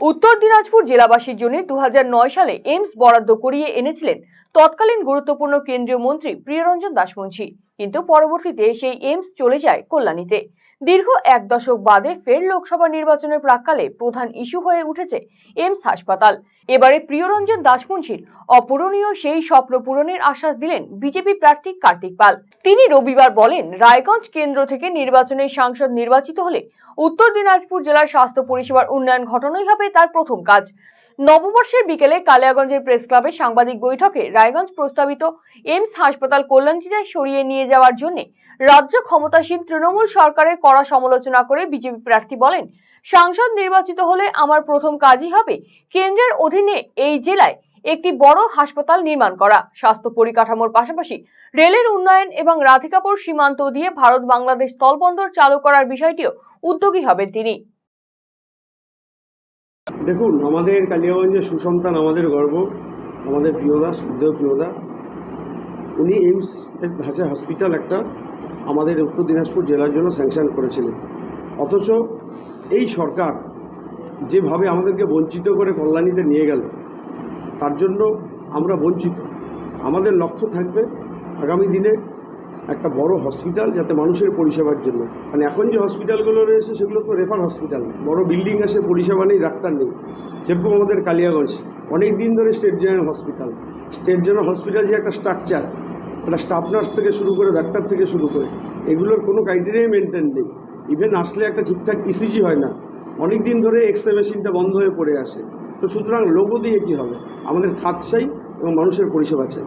উত্তর দিনাজপুর জেলাবাসীর জন্য দু হাজার নয় সালে এইমস বরাদ্দ করিয়ে এনেছিলেন তৎকালীন গুরুত্বপূর্ণ কেন্দ্রীয় মন্ত্রী প্রিয়রঞ্জন দাসমুন্সী কিন্তু পরবর্তীতে সেই এইমস চলে যায় কল্যাণীতে। দীর্ঘ এক দশক বাদে ফের লোকসভা নির্বাচনের প্রাককালে প্রধান ইস্যু হয়ে উঠেছে এইমস হাসপাতাল। এবারে প্রিয়রঞ্জন দাসমুন্সীর অপূরণীয় সেই স্বপ্ন পূরণের আশ্বাস দিলেন বিজেপি প্রার্থী কার্তিক পাল। তিনি রবিবার বলেন, রায়গঞ্জ কেন্দ্র থেকে নির্বাচনে সাংসদ নির্বাচিত হলে উত্তর দিনাজপুর জেলার স্বাস্থ্য পরিষেবার উন্নয়ন ঘটানোই হবে তার প্রথম কাজ। নববর্ষের বিকেলে কালিয়াগঞ্জের প্রেস ক্লাবে সাংবাদিক বৈঠকে রায়গঞ্জ প্রস্তাবিত এইমস হাসপাতাল কল্যাণীতে সরিয়ে নিয়ে যাওয়ার জন্য রাজ্য ক্ষমতাসীন তৃণমূল সরকারের কড়া সমালোচনা করে বিজেপি প্রার্থী বলেন, সাংসদ নির্বাচিত হলে আমার প্রথম কাজই হবে কেন্দ্রের অধীনে এই জেলায় একটি বড় হাসপাতাল নির্মাণ করা। স্বাস্থ্য পরিকাঠামোর পাশাপাশি রেলের উন্নয়ন এবং রাধিকাপুর সীমান্ত দিয়ে ভারত বাংলাদেশ স্থলবন্দর চালু করার বিষয়টিও উদ্যোগী হবেন তিনি। দেখুন, আমাদের কালিয়াগঞ্জের সুসন্তান, আমাদের গর্ব, আমাদের প্রিয়দা সুখদেব প্রিয়দা উনি এইমস এর ধাঁচা হসপিটাল একটা আমাদের উত্তর দিনাজপুর জেলার জন্য স্যাংশন করেছিলেন। অথচ এই সরকার যেভাবে আমাদেরকে বঞ্চিত করে কল্যাণীতে নিয়ে গেল, তার জন্য আমরা বঞ্চিত। আমাদের লক্ষ্য থাকবে আগামী দিনে একটা বড় হসপিটাল যাতে মানুষের পরিষেবার জন্য। মানে এখন যে হসপিটালগুলো রয়েছে, সেগুলো তো রেফার হসপিটাল বড় বিল্ডিং আছে, পরিষেবা নেই, ডাক্তার নেই। যেরকম আমাদের কালিয়াগঞ্জ, অনেক দিন ধরে state general hospital state general hospital যে একটা স্ট্রাকচার একটা স্টাফ নার্স থেকে শুরু করে ডাক্তার থেকে শুরু করে, এগুলোর কোনো ক্রাইটেরিয়াই মেনটেন নেই। ইভেন আসলে একটা ঠিকঠাক ইসিজি হয় না। অনেক দিন ধরে এক্স রে মেশিনটা বন্ধ হয়ে পড়ে আসে তো সুতরাং লোগো দিয়ে কী হবে? আমাদের খাত চাই এবং মানুষের পরিষেবা চাই।